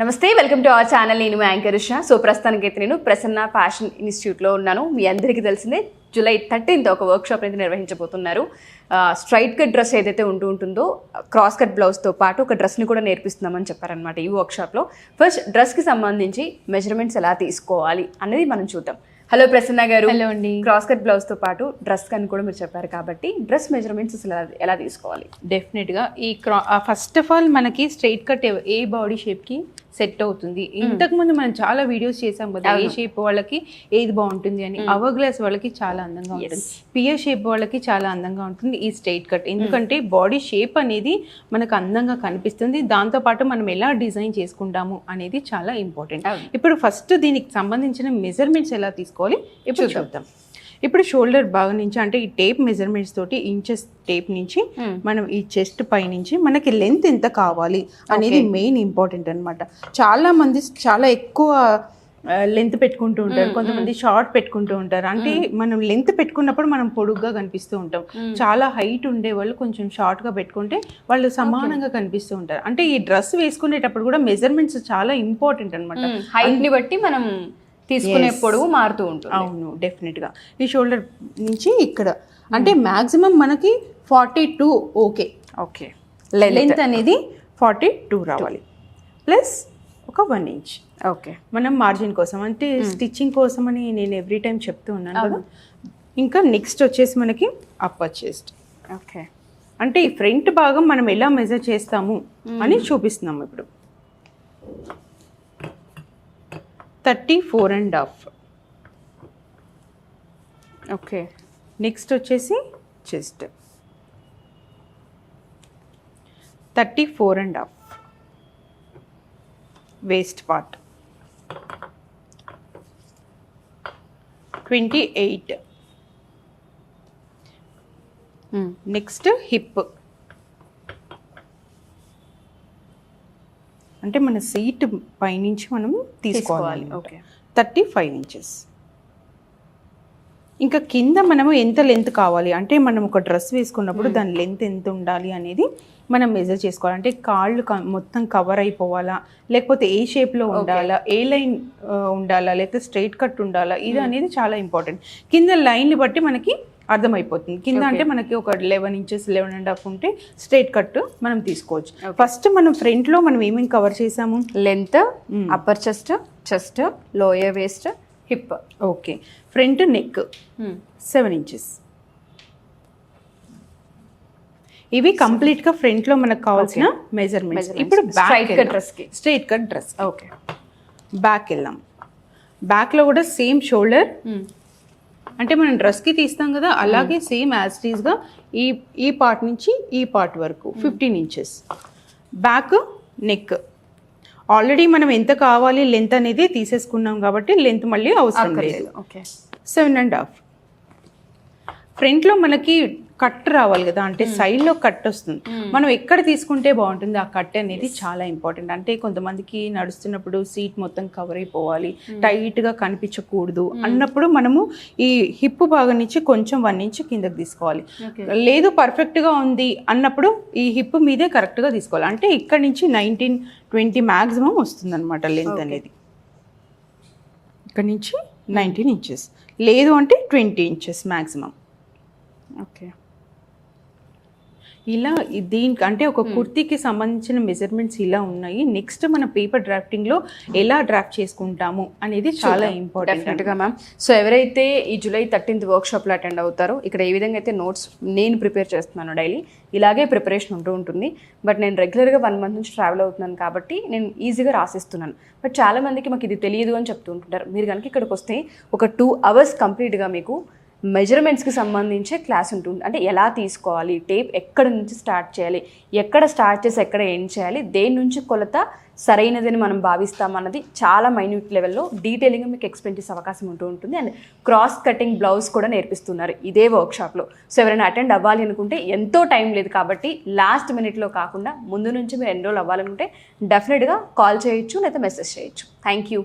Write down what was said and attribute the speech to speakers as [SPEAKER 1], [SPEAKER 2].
[SPEAKER 1] నమస్తే welcome to our channel. నేను anchor Usha. So ప్రస్తుతానికి అయితే నేను ప్రసన్న ఫ్యాషన్ ఇన్స్టిట్యూట్లో ఉన్నాను. మీ అందరికీ తెలిసిందే జూలై థర్టీన్త్ ఒక వర్క్షాప్ అయితే నిర్వహించబోతున్నారు. స్ట్రైట్ కట్ డ్రెస్ ఏదైతే ఉంటూ ఉంటుందో క్రాస్ కట్ బ్లౌజ్తో పాటు ఒక డ్రెస్ని కూడా నేర్పిస్తున్నామని చెప్పారనమాట ఈ వర్క్షాప్లో ఫస్ట్ డ్రెస్కి సంబంధించి మెజర్మెంట్స్ ఎలా తీసుకోవాలి అనేది మనం చూద్దాం. హలో ప్రసన్న గారు.
[SPEAKER 2] హలో అండి.
[SPEAKER 1] క్రాస్ కట్ బ్లౌజ్తో పాటు డ్రెస్ అని కూడా మీరు చెప్పారు కాబట్టి డ్రెస్ మెజర్మెంట్స్ అసలు ఎలా- ఎలా తీసుకోవాలి?
[SPEAKER 2] డెఫినెట్గా ఈ క్రా ఫస్ట్ ఆఫ్ ఆల్ మనకి స్ట్రైట్ కట్ ఏ బాడీ షేప్కి సెట్ అవుతుంది. ఇంతకు ముందు మనం చాలా వీడియోస్ చేసాం కదా ఏ షేప్ వాళ్ళకి ఏది బాగుంటుంది అని. అవర్ గ్లాస్ వాళ్ళకి చాలా అందంగా ఉంటుంది. పియర్ షేప్ వాళ్ళకి చాలా అందంగా ఉంటుంది ఈ స్ట్రైట్ కట్. ఎందుకంటే బాడీ షేప్ అనేది మనకు అందంగా కనిపిస్తుంది. దాంతో పాటు మనం ఎలా డిజైన్ చేసుకుంటాము అనేది చాలా ఇంపార్టెంట్. ఇప్పుడు ఫస్ట్ దీనికి సంబంధించిన మెజర్మెంట్స్ ఎలా తీసుకోవాలి? ఇప్పుడు చూద్దాం. ఇప్పుడు షోల్డర్ భాగం నుంచి అంటే ఈ టేప్ మెజర్మెంట్స్ తోటి ఇంచెస్ టేప్ నుంచి మనం ఈ చెస్ట్ పై నుంచి మనకి లెంత్ ఎంత కావాలి అనేది మెయిన్ ఇంపార్టెంట్ అన్నమాట. చాలా మంది చాలా ఎక్కువ లెంత్ పెట్టుకుంటూ ఉంటారు. కొంతమంది షార్ట్ పెట్టుకుంటూ ఉంటారు. అంటే మనం లెంత్ పెట్టుకున్నప్పుడు మనం పొడుగ్గా కనిపిస్తూ ఉంటాం. చాలా హైట్ ఉండే వాళ్ళు కొంచెం షార్ట్గా పెట్టుకుంటే వాళ్ళు సమానంగా కనిపిస్తూ ఉంటారు. అంటే ఈ డ్రెస్ వేసుకునేటప్పుడు కూడా మెజర్మెంట్స్ చాలా ఇంపార్టెంట్ అనమాట
[SPEAKER 1] హైట్ని బట్టి మనం తీసుకునే పొడవు మారుతూ ఉంటుంది.
[SPEAKER 2] అవును డెఫినెట్గా ఈ షోల్డర్ నుంచి ఇక్కడ. అంటే మాక్సిమం మనకి forty two okay
[SPEAKER 1] okay
[SPEAKER 2] length అనేది ఫార్టీ టూ రావాలి. ప్లస్ ఒక వన్ ఇంచ్
[SPEAKER 1] ఓకే
[SPEAKER 2] మనం మార్జిన్ కోసం అంటే స్టిచ్చింగ్ కోసం అని నేను ఎవ్రీ టైం చెప్తూ ఉన్నాను కదా. ఇంకా నెక్స్ట్ వచ్చేసి మనకి అప్పర్ చెస్ట్
[SPEAKER 1] ఓకే
[SPEAKER 2] అంటే ఈ ఫ్రంట్ భాగం మనం ఎలా మెజర్ చేస్తాము అని చూపిస్తున్నాము ఇప్పుడు. Thirty four and half.
[SPEAKER 1] Okay.
[SPEAKER 2] Next వచ్చేసి chest. Thirty four and half. Waist part. Twenty eight. Next hip. అంటే మన సీట్ పైనుంచి మనం తీసుకోవాలి
[SPEAKER 1] ఓకే
[SPEAKER 2] థర్టీ ఫైవ్ ఇంచెస్ ఇంకా కింద మనము ఎంత లెంత్ కావాలి? అంటే మనం ఒక డ్రెస్ వేసుకున్నప్పుడు దాని లెంత్ ఎంత ఉండాలి అనేది మనం మెజర్ చేసుకోవాలి. అంటే కాళ్ళు మొత్తం కవర్ అయిపోవాలా? లేకపోతే ఏ షేప్లో ఉండాలా? ఏ లైన్ ఉండాలా? లేకపోతే స్ట్రైట్ కట్ ఉండాలా? ఇది అనేది చాలా ఇంపార్టెంట్ కింద లైన్ని బట్టి మనకి అర్థమైపోతుంది. కింద అంటే మనకి ఒక eleven inches eleven and half ఉంటే స్ట్రైట్ కట్ మనం తీసుకోవచ్చు. ఫస్ట్ మనం ఫ్రంట్లో మనం ఏమేమి కవర్ చేసాము
[SPEAKER 1] length upper chest chest lower waist hip
[SPEAKER 2] okay front neck seven inches ఇవి కంప్లీట్గా ఫ్రంట్లో మనకు కావాల్సిన మెజర్మెంట్స్ ఇప్పుడు
[SPEAKER 1] కి.
[SPEAKER 2] Straight cut dress
[SPEAKER 1] okay
[SPEAKER 2] back వెళ్దాం. బ్యాక్లో కూడా సేమ్ షోల్డర్ అంటే మనం డ్రెస్కి తీస్తాం కదా అలాగే సేమ్ యాజ్ టీజ్గా ఈ ఈ పార్ట్ నుంచి ఈ పార్ట్ వరకు fifteen inches back neck already మనం ఎంత కావాలి లెంత్ అనేది తీసేసుకున్నాం కాబట్టి లెంత్ మళ్ళీ అవసరం లేదు.
[SPEAKER 1] ఓకే
[SPEAKER 2] సెవెన్ అండ్ హాఫ్ ఫ్రంట్లో మనకి కట్ రావాలి కదా అంటే సైడ్లో కట్ వస్తుంది. మనం ఎక్కడ తీసుకుంటే బాగుంటుంది ఆ కట్ అనేది చాలా ఇంపార్టెంట్ అంటే కొంతమందికి నడుస్తున్నప్పుడు సీట్ మొత్తం కవర్ అయిపోవాలి టైట్గా కనిపించకూడదు అన్నప్పుడు మనము ఈ హిప్ భాగం నుంచి కొంచెం వన్ ఇంచ్ కిందకి తీసుకోవాలి. లేదు పర్ఫెక్ట్గా ఉంది అన్నప్పుడు ఈ హిప్ మీదే కరెక్ట్గా తీసుకోవాలి. అంటే ఇక్కడ నుంచి నైన్టీన్ ట్వంటీ మ్యాక్సిమం వస్తుంది అనమాట లెంత్ అనేది. ఇక్కడ నుంచి నైన్టీన్ ఇంచెస్ లేదు అంటే ట్వంటీ ఇంచెస్ మ్యాక్సిమం
[SPEAKER 1] ఓకే
[SPEAKER 2] ఇలా దీనికి అంటే ఒక కుర్తీకి సంబంధించిన మెజర్మెంట్స్ ఇలా ఉన్నాయి. నెక్స్ట్ మన పేపర్ డ్రాఫ్టింగ్లో ఎలా డ్రాఫ్ట్ చేసుకుంటాము అనేది చాలా ఇంపార్టెంట్
[SPEAKER 1] డెఫినెట్గా మ్యామ్ సో ఎవరైతే ఈ జూలై థర్టీన్త్ వర్క్షాప్లో అటెండ్ అవుతారో ఇక్కడ ఏ విధంగా అయితే నోట్స్ నేను ప్రిపేర్ చేస్తున్నాను డైలీ ఇలాగే ప్రిపరేషన్ ఉంటూ ఉంటుంది. బట్ నేను రెగ్యులర్గా వన్ మంత్ నుంచి ట్రావెల్ అవుతున్నాను కాబట్టి నేను ఈజీగా రాసిస్తున్నాను. బట్ చాలా మందికి మాకు ఇది తెలియదు అని చెప్తూ ఉంటుంటారు. మీరు కనుక ఇక్కడికి వస్తే ఒక టూ అవర్స్ కంప్లీట్గా మీకు మెజర్మెంట్స్కి సంబంధించే క్లాస్ ఉంటుంది. అంటే ఎలా తీసుకోవాలి టేప్ ఎక్కడ నుంచి స్టార్ట్ చేయాలి ఎక్కడ స్టార్ట్ చేసి ఎక్కడ ఎండ్ చేయాలి దేని నుంచి కొలత సరైనదని మనం భావిస్తామన్నది చాలా మైన్యూట్ లెవెల్లో డీటెయిలింగ్ మీకు ఎక్స్ప్లెయిన్ చేసే అవకాశం ఉంటూ ఉంటుంది. అండ్ క్రాస్ కటింగ్ బ్లౌజ్ కూడా నేర్పిస్తున్నారు ఇదే వర్క్షాప్లో సో ఎవరైనా అటెండ్ అవ్వాలి అనుకుంటే ఎంతో టైం లేదు కాబట్టి లాస్ట్ మినిట్లో కాకుండా ముందు నుంచి మీరు ఎన్రోల్ అవ్వాలనుకుంటే డెఫినెట్గా కాల్ చేయొచ్చు లేదా మెసేజ్ చేయొచ్చు. Thank you